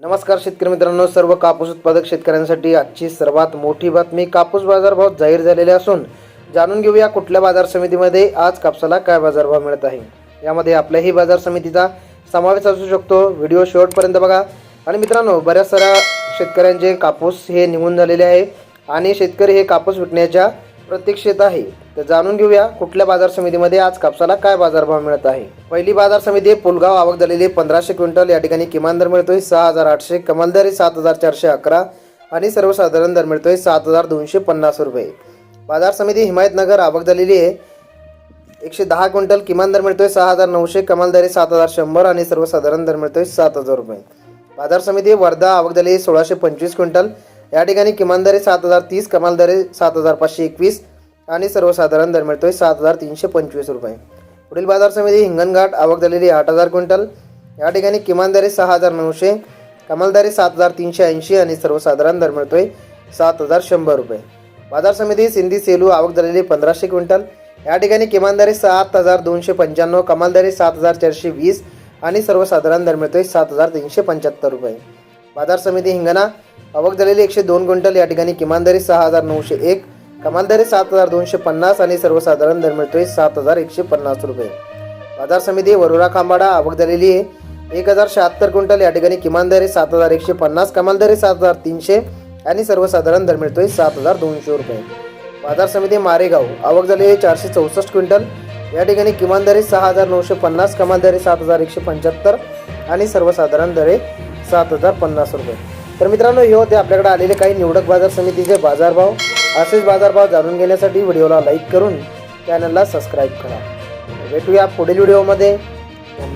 नमस्कार शेतकरी मित्रांनो सर्व कापूस उत्पादक शेतकऱ्यांसाठी आजची सर्वात मोठी बातमी कापूस बाजारभाव जाहीर झालेले असून जाणून घेऊया कुठल्या बाजार समितीमध्ये आज कापसाला काय बाजारभाव मिळत आहे. यामध्ये आपल्याही बाजार समितीचा समावेश असू शकतो. व्हिडिओ शेवटपर्यंत बघा. आणि मित्रांनो बऱ्याच साऱ्या शेतकऱ्यांचे कापूस हे निघून झालेले आहे आणि शेतकरी हे कापूस विकण्याच्या प्रतीक्षेत आहे. तर जाणून घेऊया कुठल्या बाजार समितीमध्ये आज कापसाला काय बाजारभाव मिळत आहे. पहिली बाजार समिती पुलगाव. आवक झालेली पंधराशे क्विंटल. या ठिकाणी किमान दर मिळतोय सहा हजार आठशे. कमाल दर सात हजार चारशे अकरा. आणि सर्वसाधारण दर मिळतोय सात हजार दोनशे पन्नास रुपये. बाजार समिती हिमायतनगर. आवक झालेली आहे एकशे दहा क्विंटल. किमान दर मिळतोय सहा हजार नऊशे. कमाल दर सात हजार शंभर. आणि सर्वसाधारण दर मिळतोय सात हजार रुपये. बाजार समिती वर्धा. आवक झालेली आहे सोळाशे पंचवीस क्विंटल. या ठिकाणी किमान दर आहे सात हजार तीस कमाल दर आहे सात हजार पाचशे एकवीस आणि सर्वसाधारण दर मिळतोय सात हजार तीनशे पंचवीस रुपये. पुढील बाजार समिती हिंगणघाट आवक झालेली आठ हजार क्विंटल. या ठिकाणी किमान दर आहे सहा हजार नऊशे कमाल दर आहे सात हजार तीनशे ऐंशी आणि सर्वसाधारण दर मिळतोय सात हजार शंभर रुपये. बाजार समिती सिंधी सेलू आवक झालेली पंधराशे क्विंटल. या ठिकाणी किमान दर आहे सात हजार दोनशे पंच्याण्णव कमाल दर आहे सात हजार चारशे वीस आणि सर्वसाधारण दर मिळतोय सात हजार तीनशे पंच्याहत्तर रुपये. बाजार समिती हिंगणा आवक झालेली एकशे दोन क्विंटल या ठिकाणी किमान सहा हजार नऊशे एक कमाल सात हजार दोनशे पन्नास आणि सर्वसाधारण दर मिळतोय सात हजार एकशे पन्नास रुपये. बाजार समिती वरुरा खांबाडा आवक झालेली आहे. एक हजार शहात्तर क्विंटल या ठिकाणी किमान सात हजार एकशे पन्नास कमाल सात हजार तीनशे आणि सर्वसाधारण दर मिळतोय सात हजार दोनशे रुपये. बाजार समिती मारेगाव आवक झालेली आहे चारशे चौसष्ट क्विंटल या ठिकाणी किमान सहा हजार नऊशे पन्नास कमाल सात हजार एकशे पंच्याहत्तर आणि सर्वसाधारण दर सात हजार पन्नास रुपये. तर मित्रांनो हे होते आपल्याकडे आलेले काही निवडक बाजार समितीचे बाजारभाव. असेच बाजारभाव जाणून घेण्यासाठी व्हिडिओला लाईक करून चॅनलला सबस्क्राईब करा. भेटूया पुढील व्हिडिओमध्ये. धन्यवाद.